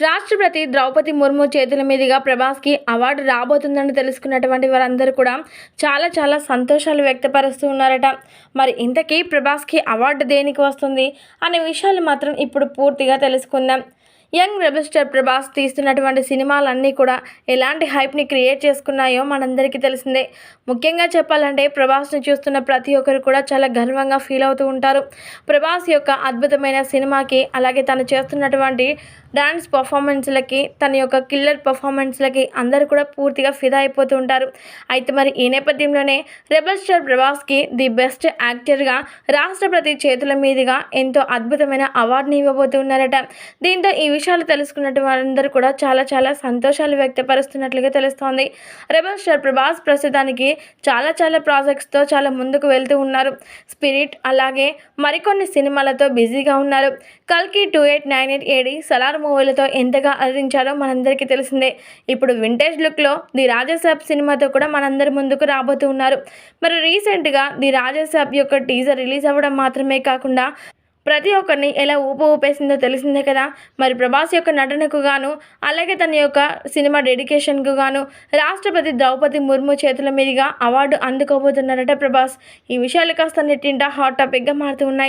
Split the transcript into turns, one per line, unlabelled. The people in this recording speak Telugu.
రాష్ట్రపతి ద్రౌపది ముర్ము చేతుల మీదుగా ప్రభాస్కి అవార్డు రాబోతుందని తెలుసుకున్నటువంటి వారందరూ కూడా చాలా చాలా సంతోషాలు వ్యక్తపరుస్తూ ఉన్నారట. మరి ఇంతకీ ప్రభాస్కి అవార్డు దేనికి వస్తుంది? అనే విషయాలు మాత్రం ఇప్పుడు పూర్తిగా తెలుసుకుందాం. యంగ్ రెబిస్టర్ ప్రభాస్ తీస్తున్నటువంటి సినిమాలన్నీ కూడా ఎలాంటి హైప్ని క్రియేట్ చేసుకున్నాయో మనందరికీ తెలిసిందే. ముఖ్యంగా చెప్పాలంటే ప్రభాస్ని చూస్తున్న ప్రతి ఒక్కరు కూడా చాలా గర్వంగా ఫీల్ అవుతూ ఉంటారు. ప్రభాస్ యొక్క అద్భుతమైన సినిమాకి అలాగే తను చేస్తున్నటువంటి డాన్స్ పర్ఫార్మెన్స్లకి తన యొక్క కిల్లర్ పర్ఫార్మెన్స్లకి అందరూ కూడా పూర్తిగా ఫిదా అయిపోతూ ఉంటారు. అయితే మరి ఈ నేపథ్యంలోనే రెబల్ స్టార్ ప్రభాస్కి ది బెస్ట్ యాక్టర్గా రాష్ట్రపతి చేతుల మీదుగా ఎంతో అద్భుతమైన అవార్డుని ఇవ్వబోతున్నారట దీంతో ఈ విషయం విషయాలు తెలుసుకున్నట్టు వారందరూ కూడా చాలా చాలా సంతోషాలు వ్యక్తపరుస్తున్నట్లుగా తెలుస్తోంది. రెబల్ స్టార్ ప్రభాస్ ప్రస్తుతానికి చాలా చాలా ప్రాజెక్ట్స్తో చాలా ముందుకు వెళ్తూ ఉన్నారు. స్పిరిట్ అలాగే మరికొన్ని సినిమాలతో బిజీగా ఉన్నారు. కల్కి two eight nine eight AD Salaar మూవీలతో ఎంతగా అలరించారో మనందరికీ తెలిసిందే. ఇప్పుడు వింటేజ్ లుక్లో ది రాజసాబ్ సినిమాతో కూడా మనందరి ముందుకు రాబోతూ ఉన్నారు. మరి రీసెంట్గా ది రాజసాబ్ యొక్క టీజర్ రిలీజ్ అవ్వడం మాత్రమే కాకుండా ప్రతి ఒక్కరిని ఎలా ఊప ఊపేసిందో తెలిసిందే కదా. మరి ప్రభాస్ యొక్క నటనకు గాను అలాగే తన యొక్క సినిమా డెడికేషన్కు గాను రాష్ట్రపతి ద్రౌపది ముర్ము చేతుల మీదుగా అవార్డు అందుకోబోతున్నారట ప్రభాస్. ఈ విషయాలు కాస్త నెట్టింట హాట్ టాపిక్గా మారుతూ ఉన్నాయి.